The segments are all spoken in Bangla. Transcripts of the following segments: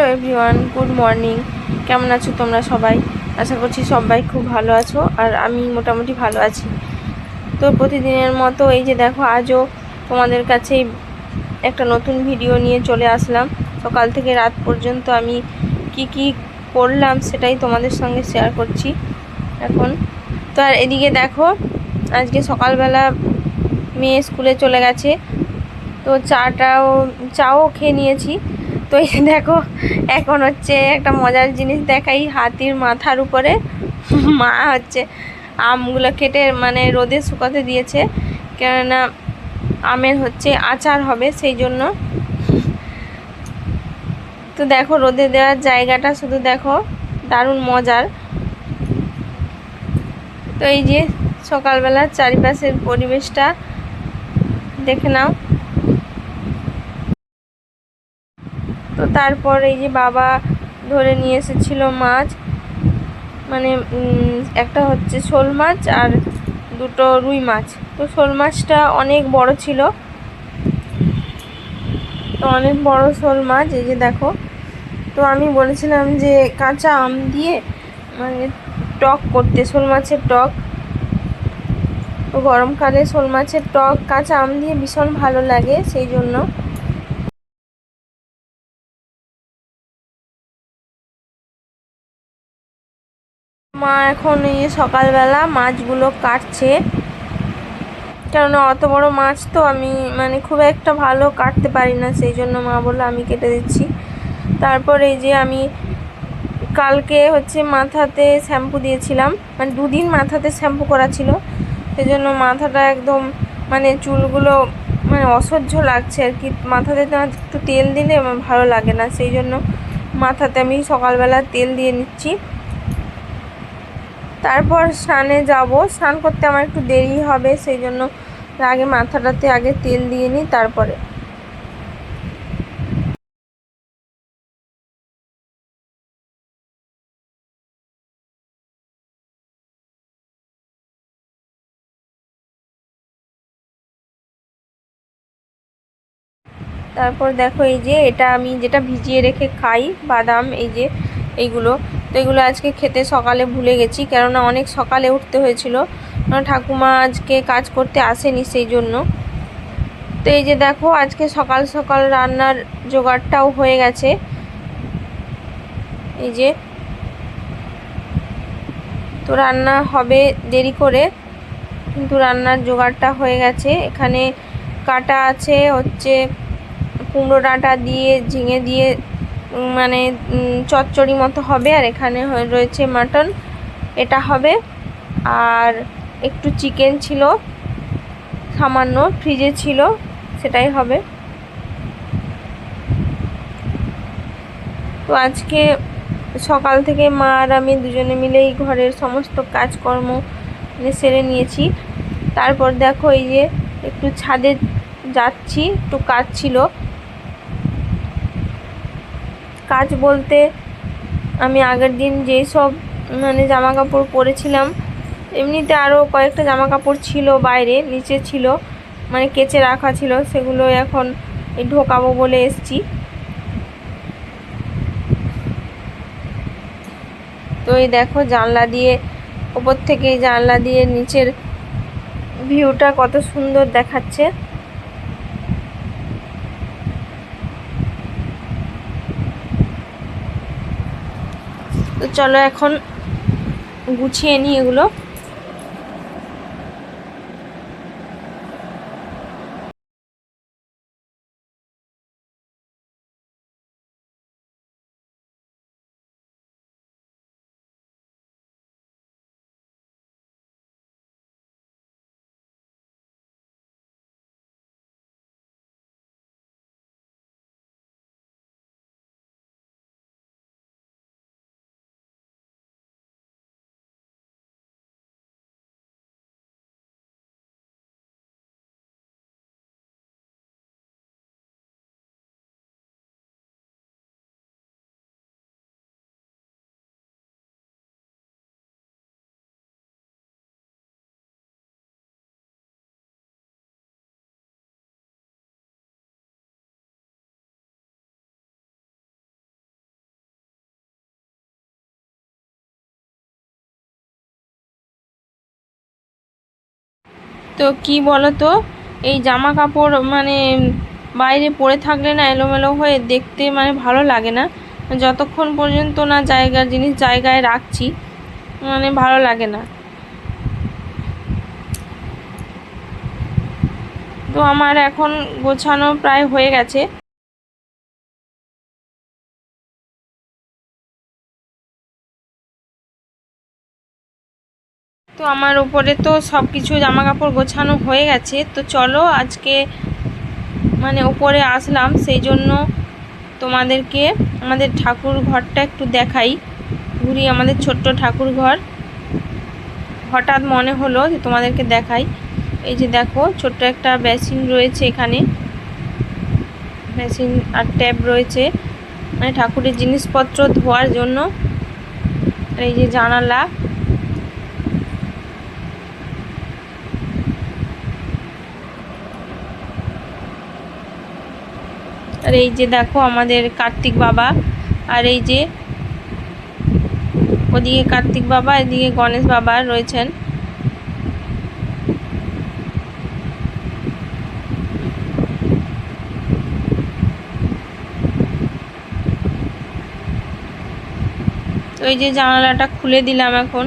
Hello everyone, good morning. কেমন আছো তোমরা সবাই? আশা করছি সবাই খুব ভালো আছো আর আমি মোটামুটি ভালো আছি। তো প্রতিদিনের মতো এই যে দেখো, আজও তোমাদের কাছে একটা নতুন ভিডিও নিয়ে চলে আসলাম। সকাল থেকে রাত পর্যন্ত আমি কি কি করলাম সেটাই তোমাদের সঙ্গে শেয়ার করছি এখন। তো আর এদিকে দেখো, আজকে সকালবেলা মেয়ে স্কুলে চলে গেছে। তো চাটাও, চাও খেয়ে নিয়েছি। তো এই দেখো, এখন হচ্ছে একটা মজার জিনিস দেখাই, হাতির মাথার উপরে। মা হচ্ছে আমগুলো কেটে মানে রোদে শুকাতে দিয়েছে, কেননা আমের হচ্ছে আচার হবে সেই জন্য। তো দেখো, রোদে দেওয়ার জায়গাটা শুধু দেখো, দারুণ মজার। তো এই যে সকালবেলা চারিপাশের পরিবেশটা দেখে নাও। তো তারপর এই যে বাবা ধরে নিয়ে এসেছিল মাছ মানে একটা হচ্ছে শোল মাছ আর দুটো রুই মাছ। তো শোল মাছটা অনেক বড় ছিল। তো অনেক বড় শোল মাছ, এই যে দেখো। তো আমি বলেছিলাম যে কাঁচা আম দিয়ে মানে টক করতে, শোল মাছের টক। তো গরমকালে শোল মাছের টক, কাঁচা আম দিয়ে ভীষণ ভালো লাগে, সেই জন্য। মা এখন এই সকালবেলা মাছগুলো কাটছে। কেননা অত বড় মাছ তো আমি মানে খুব একটা ভালো কাটতে পারি না, সেই জন্য মা বলল আমি কেটে দিচ্ছি। তারপর এই যে আমি কালকে হচ্ছে মাথাতে শ্যাম্পু দিয়েছিলাম মানে দুদিন মাথাতে শ্যাম্পু করা ছিল। সেই জন্য মাথাটা একদম মানে চুলগুলো মানে অসহ্য লাগছে আর কি। মাথাতে তো একটু তেল দিলে আমার ভালো লাগে না, সেই জন্য মাথাতে আমি সকালবেলা তেল দিয়ে নিচ্ছি। তারপর স্নানে যাব। স্নান করতে আমার একটু দেরি হবে, সেই জন্য আগে মাথাটাতে আগে তেল দিয়ে নিই, তারপরে। তারপর দেখো এই যে, এটা আমি যেটা ভিজিয়ে রেখে খাই, বাদাম, এই যে, এইগুলো। তো এগুলো আজকে খেতে সকালে ভুলে গেছি, কেননা অনেক সকালে উঠতে হয়েছিল। ঠাকুমা আজকে কাজ করতে আসেনি সেই জন্য। তো এই যে দেখো, আজকে সকাল সকাল রান্নার জোগাড়টাও হয়ে গেছে। এই যে, তো রান্না হবে দেরি করে, কিন্তু রান্নার জোগাড়টা হয়ে গেছে। এখানে কাটা আছে হচ্ছে কুমড়ো ডাঁটা দিয়ে, ঝিঙে দিয়ে মানে চচ্চড়ি মতো হবে, আর এখানে রয়েছে মাটন, এটা হবে। আর একটু চিকেন ছিল, সামান্য ফ্রিজে ছিল, সেটাই হবে। তো আজকে সকাল থেকে মা আর আমি দুজনে মিলেই ঘরের সমস্ত কাজকর্ম মানে সেরে নিয়েছি। তারপর দেখো এই যে একটু ছাদে যাচ্ছি, একটু কাজ ছিল। কাজ বলতে আমি আগের দিন যেই সব মানে জামা কাপড় পরেছিলাম, এমনিতে আরও কয়েকটা জামা কাপড় ছিল বাইরে, নিচে ছিল মানে কেচে রাখা ছিল, সেগুলো এখন ঢোকাবো বলে এসছি। তো এই দেখো জানলা দিয়ে, ওপর থেকে জানলা দিয়ে নিচের ভিউটা কত সুন্দর দেখাচ্ছে। তো চলো এখন গুছিয়ে নিই এগুলো। তো কি বলো তো এই জামা কাপড় মানে বাইরে পরে থাকলে না এলোমেলো হয়ে দেখতে মানে ভালো লাগে না। যতক্ষণ পর্যন্ত না জায়গার জিনিস জায়গায় রাখছি মানে ভালো লাগে না। তো আমার এখন গোছানো প্রায় হয়ে গেছে। আমার উপরে তো সব কিছু জামা কাপড় গোছানো হয়ে গেছে। তো চলো আজকে মানে উপরে আসলাম, সেই জন্য তোমাদেরকে আমাদের ঠাকুর ঘরটা একটু দেখাই। ঘুরি আমাদের ছোট্ট ঠাকুর ঘর। হঠাৎ মনে হলো যে তোমাদেরকে দেখাই। এই যে দেখো, ছোট্ট একটা বেসিন রয়েছে এখানে। বেসিন আর ট্যাব রয়েছে। মানে ঠাকুরের জিনিসপত্র ধোয়ার জন্য। এই যে জানালা। আর এই যে দেখো আমাদের কার্তিক বাবা, আর এই যে ওদিকে কার্তিক বাবা, এদিকে গণেশ বাবা রয়েছেন। তো এই যে জানালাটা খুলে দিলাম এখন।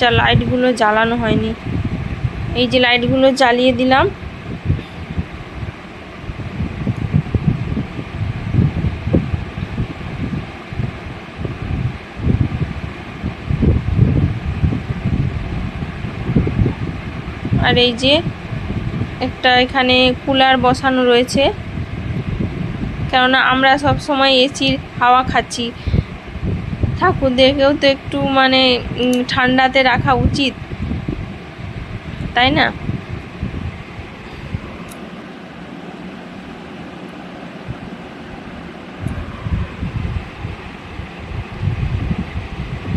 যা লাইটগুলো জ্বালানো হয়নি। এই যে লাইটগুলো জ্বালিয়ে দিলাম। আর এই যে একটা এখানে কুলার বসানো রয়েছে। কেননা আমরা সব সময় এসির হাওয়া খাচ্ছি। ঠাকুরদেরকেও তো একটু মানে ঠান্ডাতে রাখা উচিত। তাই না?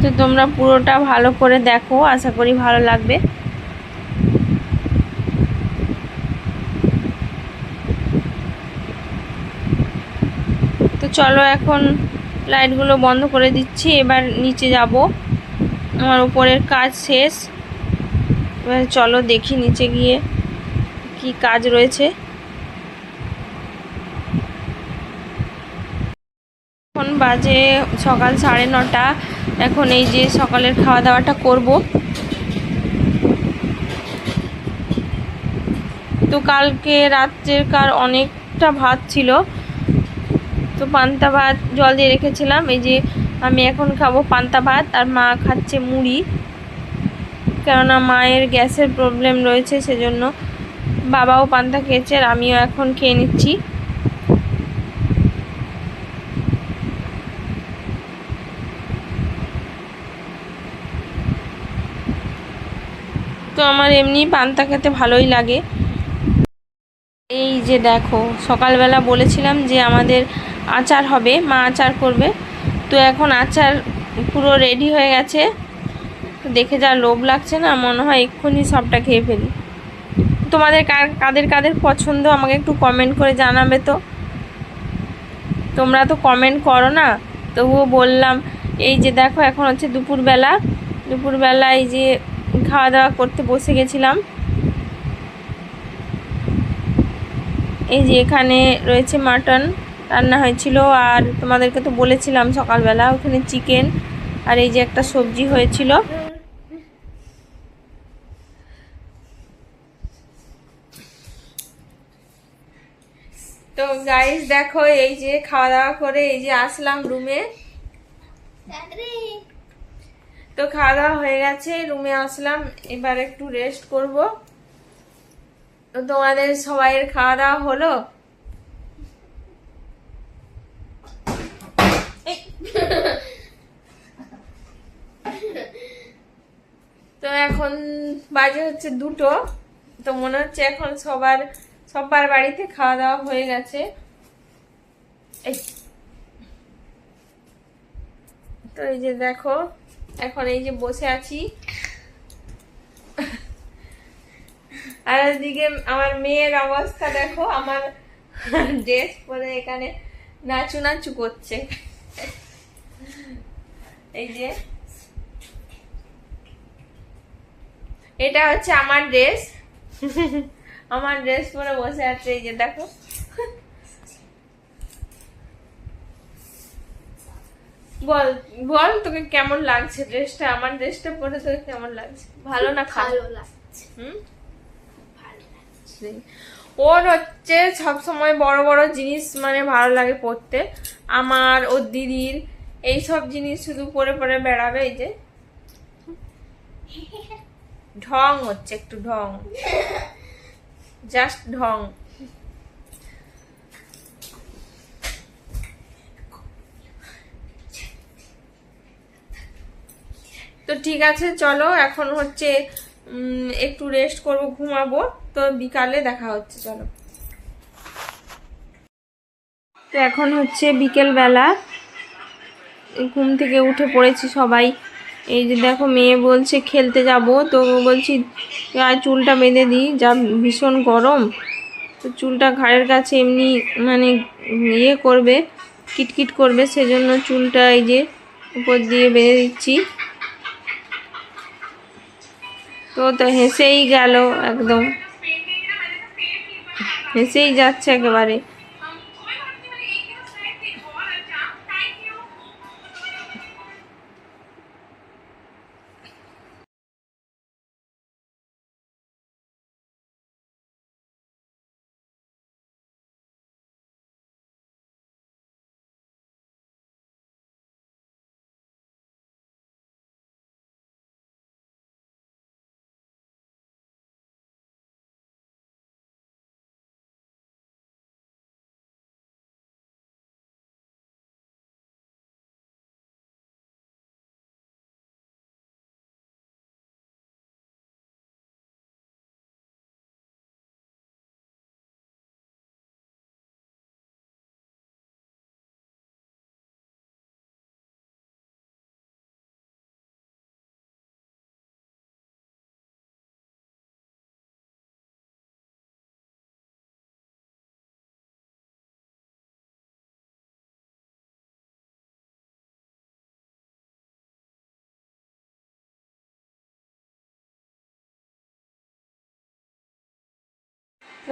তো তোমরা পুরোটা ভালো করে দেখো, আশা করি ভালো লাগবে। তো চলো এখন লাইটগুলো বন্ধ করে দিচ্ছি। এবার নিচে যাব। আমার উপরের কাজ শেষ। এবার চলো দেখি নিচে গিয়ে কি কাজ রয়েছে। এখন বাজে সকাল সাড়ে নটা। এখন এই যে সকালের খাওয়া দাওয়াটা করব। তো কালকে রাত্রের কার অনেকটা ভাত ছিল। তো পান্তা ভাত জল দিয়ে রেখেছিলাম। এই যে আমি এখন খাব পান্তা ভাত, আর মা খাচ্ছে মুড়ি। কেননা মায়ের গ্যাসের প্রবলেম রয়েছে, সেজন্য বাবাও পান্তা খেয়েছে আর আমিও এখন খেয়ে নিচ্ছি। তো আমার এমনি পান্তা খেতে ভালোই লাগে। এই যে দেখো, সকালবেলা বলেছিলাম যে আমাদের আচার হবে, মা আচার করবে। তো এখন আচার পুরো রেডি হয়ে গেছে। দেখে যা লোভ লাগছে না, মনে হয় এক্ষুনি সবটা খেয়ে ফেলি। তোমাদের কার, কাদের কাদের পছন্দ আমাকে একটু কমেন্ট করে জানাবে তো। তোমরা তো কমেন্ট করো না, তবুও বললাম, এই যে দেখো এখন হচ্ছে দুপুরবেলা। দুপুরবেলা এই যে খাওয়া দাওয়া করতে বসে গেছিলাম। এই যে এখানে রয়েছে মাটন। রান্না হয়েছিল আর তোমাদেরকে তো বলেছিলাম সকালবেলা ওখানে চিকেন আর এই যে একটা সবজি হয়েছিল। তো গাইস দেখো এই যে খাওয়া দাওয়া করে এই যে আসলাম রুমে। তো খাওয়া দাওয়া হয়ে গেছে, রুমে আসলাম। এবার একটু রেস্ট করব। তো তোমাদের সবাইয়ের খাওয়া দাওয়া হলো তো এখন বাজে হচ্ছে দুটো, তো মনে হচ্ছে এখন সবার সবার বাড়িতে খাওয়া দাওয়া হয়ে গেছে। এই। তো এই যে দেখো, এখন এই যে বসে আছি। আর ওদিকে আমার মেয়ের অবস্থা দেখো, আমার ড্রেস পরে এখানে নাচু নাচু করছে। এই যে। এটা হচ্ছে আমার ড্রেস। আমার ড্রেস পরে বসে আছে এই যে দেখো। বল বল তোকে কেমন লাগছে ড্রেসটা? আমার ড্রেসটা পরে তোকে কেমন লাগছে? ভালো না ভালো লাগছে। হুম? ওর হচ্ছে সব সময় বড় বড় জিনিস মানে ভালো লাগে পরতে। আমার ওর দিদির এই সব জিনিস শুধু পরে পরে বেড়াবে এই যে। ঢং হচ্ছে একটু ঢং। জাস্ট ঢং। তো ঠিক আছে, চলো, এখন হচ্ছে একটু রেস্ট করব, ঘুমাবো। তো বিকালে দেখা হচ্ছে, চলো। তো এখন হচ্ছে বিকেল বেলা ঘুম থেকে উঠে পড়েছি সবাই। এই যে দেখো মেয়ে বলছে খেলতে যাব, তো বলছি আর চুলটা বেঁধে দিই, যা ভীষণ গরম। তো চুলটা ঘাড়ের কাছে এমনি মানে ইয়ে করবে, কিটকিট করবে, সেজন্য চুলটা এই যে উপর দিয়ে বেঁধে দিচ্ছি। তো তো হেসেই গেল একদম। হেসেই যাচ্ছে একেবারে।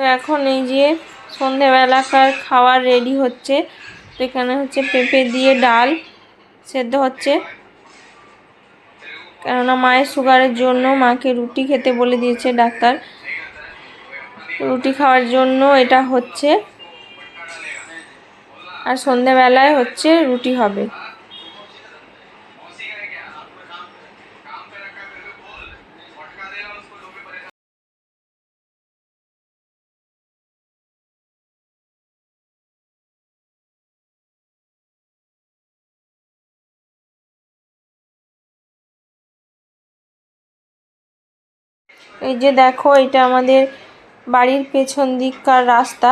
এখন এই যে সন্ধেবেলাকার খাওয়ার রেডি হচ্ছে। তো এখানে হচ্ছে পেঁপে দিয়ে ডাল সেদ্ধ হচ্ছে। কেননা মায়ের সুগারের জন্য মাকে রুটি খেতে বলে দিয়েছে ডাক্তার। রুটি খাওয়ার জন্য এটা হচ্ছে। আর সন্ধেবেলায় হচ্ছে রুটি হবে। এই যে দেখো, এটা আমাদের বাড়ির পেছন দিককার রাস্তা।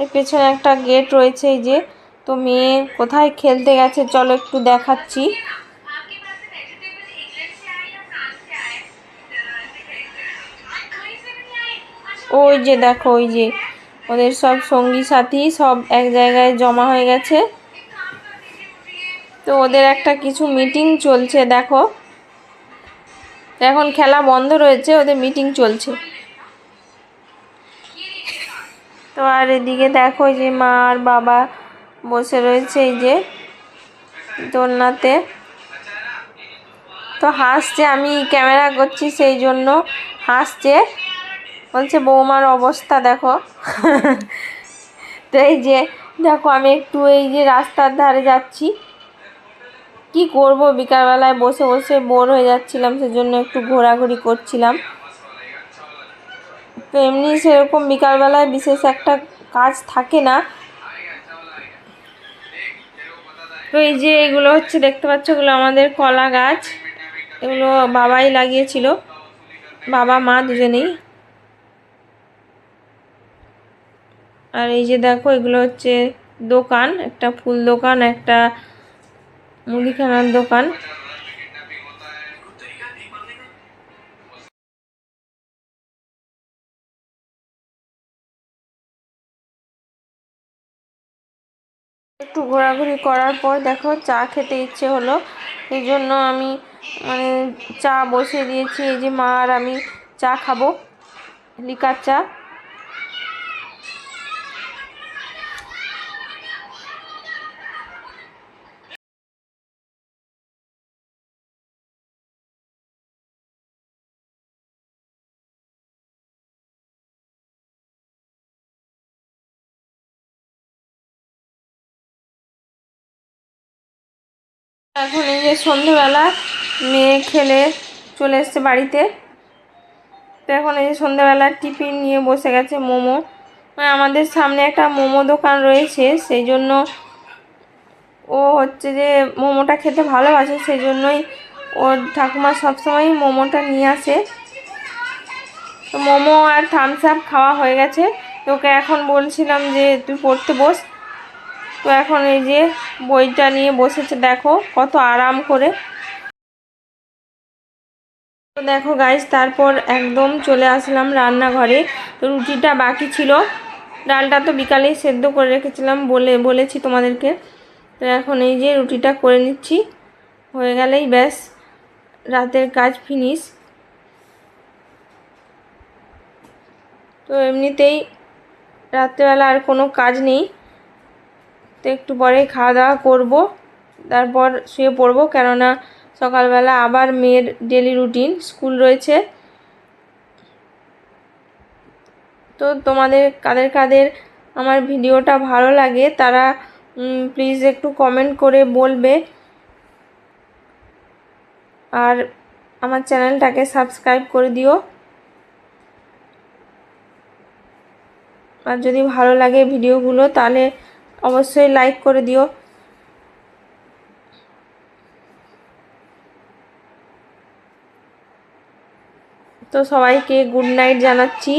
এই পেছনে একটা গেট রয়েছে এই যে। তো মেয়ে কোথায় খেলতে গেছে, চলো একটু দেখাচ্ছি। ওই যে দেখো, ওই যে ওদের সব সঙ্গী সাথী সব এক জায়গায় জমা হয়ে গেছে। তো ওদের একটা কিছু মিটিং চলছে, দেখো। এখন খেলা বন্ধ রয়েছে, ওদের মিটিং চলছে। তো আর এদিকে দেখো যে মা আর বাবা বসে রয়েছে এই যে দোলনাতে। তো হাসছে, আমি ক্যামেরা করছি সেই জন্য হাসছে। বলছে, বৌমার অবস্থা দেখো। তো এই যে দেখো, আমি একটু এই যে রাস্তার ধারে যাচ্ছি। কি করব? বিকালবেলায় বসে বসে বোর হয়ে যাচ্ছিলাম, সেজন্য একটু ঘোরাঘুরি করছিলাম। তো এমনি সেরকম বিকালবেলায় বিশেষ একটা কাজ থাকে না। তো এই যে এগুলো হচ্ছে, দেখতে পাচ্ছ এগুলো আমাদের কলা গাছ। এগুলো বাবাই লাগিয়েছিল। বাবা, মা দুজনেই। আর এই যে দেখো, এগুলো হচ্ছে দোকান, একটা ফুল দোকান, একটা মুদিখানার দোকান। একটু ঘোরাঘুরি করার পর দেখো চা খেতে ইচ্ছে হলো। এই জন্য আমি মানে চা বসিয়ে দিয়েছি। এই যে মা আর আমি চা খাব। লিকার চা। এখন এই যে সন্ধেবেলা, মেয়ে খেলে চলে এসছে বাড়িতে। তো এখন এই যে সন্ধেবেলা টিফিন নিয়ে বসে গেছে মোমো। মানে আমাদের সামনে একটা মোমো দোকান রয়েছে, সেই জন্য ও হচ্ছে যে মোমোটা খেতে ভালোবাসে, সেই জন্যই ওর ঠাকুমা সবসময়ই মোমোটা নিয়ে আসে। তো মোমো আর থামস আপ খাওয়া হয়ে গেছে। তো ওকে এখন বলছিলাম যে তুই পড়তে বস। তো এখন এই যে বইটা নিয়ে বসেছে, দেখো কত আরাম করে। তো দেখো গাইস তারপর একদম চলে আসলাম রান্নাঘরে। তো রুটিটা বাকি ছিল। ডালটা তো বিকালেই সেদ্ধ করে রেখেছিলাম বলে, বলেছি তোমাদেরকে। তো এখন এই যে রুটিটা করে নিচ্ছি। হয়ে গেলেই ব্যাস, রাতের কাজ ফিনিশ তো এমনিতেই রাত্রেবেলা আর কোনো কাজ নেই। তো একটু পরে খাওয়া দাওয়া করব, তারপর শুয়ে পড়ব। কেননা সকালবেলা আবার মেয়ের ডেলি রুটিন স্কুল রয়েছে। তো তোমাদের, কাদের কাদের আমার ভিডিওটা ভালো লাগে, তারা প্লিজ একটু কমেন্ট করে বলবে। আর আমার চ্যানেলটাকে সাবস্ক্রাইব করে দিও। আর যদি ভালো লাগে ভিডিওগুলো, তাহলে অবশ্যই লাইক করে দিও। তো সবাইকে গুড নাইট জানাচ্ছি।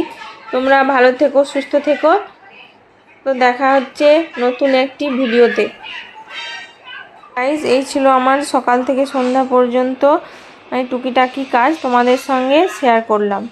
তোমরা ভালো থেকো, সুস্থ থেকো। তো দেখা হচ্ছে নতুন একটি ভিডিওতে। গাইজ এই ছিল আমার সকাল থেকে সন্ধ্যা পর্যন্ত মানে টুকিটাকি কাজ তোমাদের সঙ্গে শেয়ার করলাম।